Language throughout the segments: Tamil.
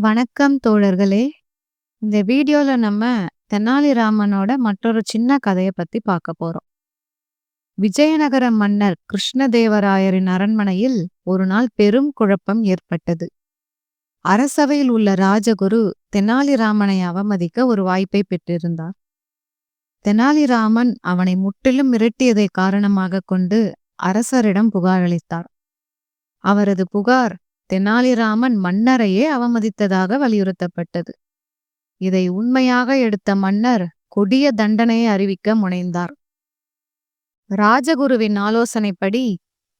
வணக்கம் தோழர்களே! இந்த வீடியோல நம்ம தெனாலிராமனோட மற்றொரு சின்ன கதையை பத்தி பார்க்க போறோம். விஜயநகர மன்னர் கிருஷ்ணதேவராயரின் அரண்மனையில் ஒரு நாள் பெரும் குழப்பம் ஏற்பட்டது. அரசவையில் உள்ள ராஜகுரு தெனாலிராமனை அவமதிக்க ஒரு வாய்ப்பை பெற்றிருந்தார். தெனாலிராமன் அவனை முற்றிலும் மிரட்டியதை காரணமாக கொண்டு அரசரிடம் புகாரளித்தார். அவரது புகார் தெனாலிராமன் மன்னரையே அவமதித்ததாக வலியுறுத்தப்பட்டது. இதை உண்மையாக எடுத்த மன்னர் கொடிய தண்டனையை அறிவிக்க முனைந்தார். ராஜகுருவின் ஆலோசனைப்படி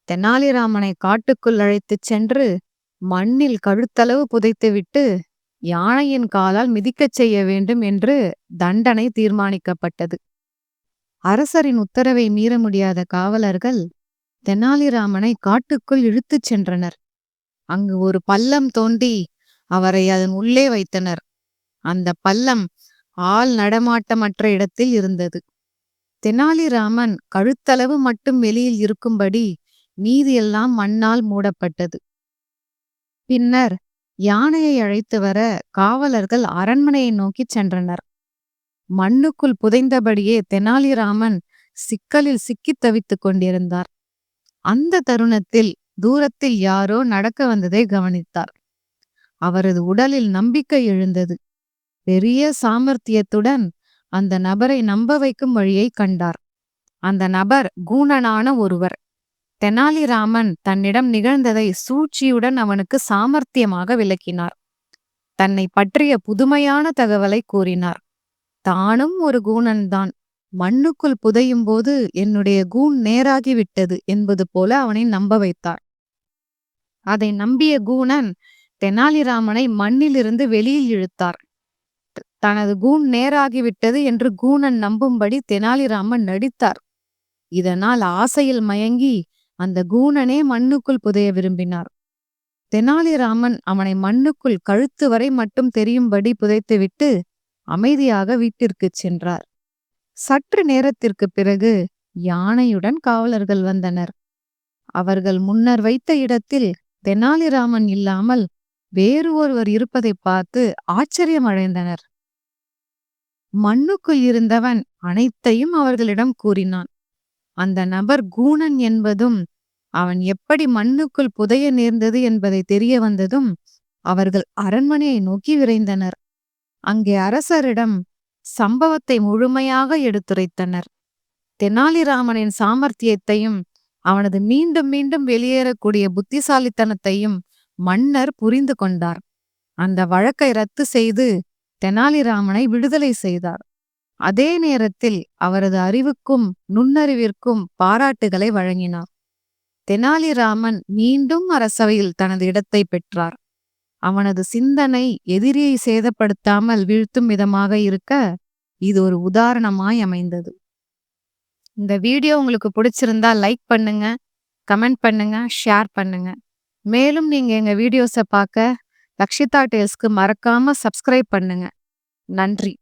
தெனாலிராமனை காட்டுக்குள் அழைத்துச் சென்று மண்ணில் கழுத்தளவு புதைத்துவிட்டு யானையின் காலால் மிதிக்கச் செய்ய வேண்டும் என்று தண்டனை தீர்மானிக்கப்பட்டது. அரசரின் உத்தரவை மீற முடியாத காவலர்கள் தெனாலிராமனை காட்டுக்குள் இழுத்துச் சென்றனர். அங்கு ஒரு பள்ளம் தோண்டி அவரை அதன் உள்ளே வைத்தனர். அந்த பள்ளம் ஆள் நடமாட்டமற்ற இடத்தில் இருந்தது. தெனாலிராமன் கழுத்தளவு மட்டும் வெளியில் இருக்கும்படி மீதியெல்லாம் மண்ணால் மூடப்பட்டது. பின்னர் யானையை அழைத்து வர காவலர்கள் அரண்மனையை நோக்கிச் சென்றனர். மண்ணுக்குள் புதைந்தபடியே தெனாலிராமன் சிக்கலில் சிக்கித் தவித்துக் கொண்டிருந்தார். அந்த தருணத்தில் தூரத்தில் யாரோ நடக்க வந்ததை கவனித்தார். அவரது உடலில் நம்பிக்கை எழுந்தது. பெரிய சாமர்த்தியத்துடன் அந்த நபரை நம்ப வைக்கும் வழியை கண்டார். அந்த நபர் கூணனான ஒருவர். தெனாலிராமன் தன்னிடம் நிகழ்ந்ததை சூழ்ச்சியுடன் அவனுக்கு சாமர்த்தியமாக விளக்கினார். தன்னை பற்றிய புதுமையான தகவலை கூறினார். தானும் ஒரு கூணன்தான். மண்ணுக்குள் புதையும் போது என்னுடைய கூண் நேராகிவிட்டது என்பது போல அவனை நம்ப வைத்தார். அதை நம்பிய கூணன் தெனாலிராமனை மண்ணிலிருந்து வெளியில் இழுத்தார். தனது கூண் நேராகிவிட்டது என்று கூணன் நம்பும்படி தெனாலிராமன் நடித்தார். இதனால் ஆசையில் மயங்கி அந்த கூணனே மண்ணுக்குள் புதைய விரும்பினார். தெனாலிராமன் அவனை மண்ணுக்குள் கழுத்து வரை மட்டும் தெரியும்படி புதைத்துவிட்டு அமைதியாக வீட்டிற்குச் சென்றார். சற்று நேரத்திற்குப் பிறகு யானையுடன் காவலர்கள் வந்தனர். அவர்கள் முன்னர் வைத்த இடத்தில் தெனாலிராமன் இல்லாமல் வேறு ஒருவர் இருப்பதைப் பார்த்து ஆச்சரியம் அடைந்தனர். மண்ணுக்குள் இருந்தவன் அனைத்தையும் அவர்களிடம் கூறினான். அந்த நபர் கூணன் என்பதும் அவன் எப்படி மண்ணுக்குள் புதைய நேர்ந்தது என்பதை தெரிய வந்ததும் அவர்கள் அரண்மனையை நோக்கி விரைந்தனர். அங்கே அரசரிடம் சம்பவத்தை முழுமையாக எடுத்துரைத்தனர். தெனாலிராமனின் சாமர்த்தியத்தையும் அவனது மீண்டும் மீண்டும் வெளியேறக்கூடிய புத்திசாலித்தனத்தையும் மன்னர் புரிந்து கொண்டார். அந்த வழக்கை ரத்து செய்து தெனாலிராமனை விடுதலை செய்தார். அதே நேரத்தில் அவரது அறிவுக்கும் நுண்ணறிவிற்கும் பாராட்டுகளை வழங்கினார். தெனாலிராமன் மீண்டும் அரசவையில் தனது இடத்தை பெற்றார். அவனது சிந்தனை எதிரியை சேதப்படுத்தாமல் வீழ்த்தும் விதமாக இருக்க இது ஒரு உதாரணமாய் அமைந்தது. இந்த வீடியோ உங்களுக்கு பிடிச்சிருந்தா லைக் பண்ணுங்க, கமெண்ட் பண்ணுங்க, ஷேர் பண்ணுங்க. மேலும் நீங்க எங்க வீடியோஸ பார்க்க லக்ஷிதா டேல்ஸ்க்கு மறக்காம சப்ஸ்கிரைப் பண்ணுங்க. நன்றி.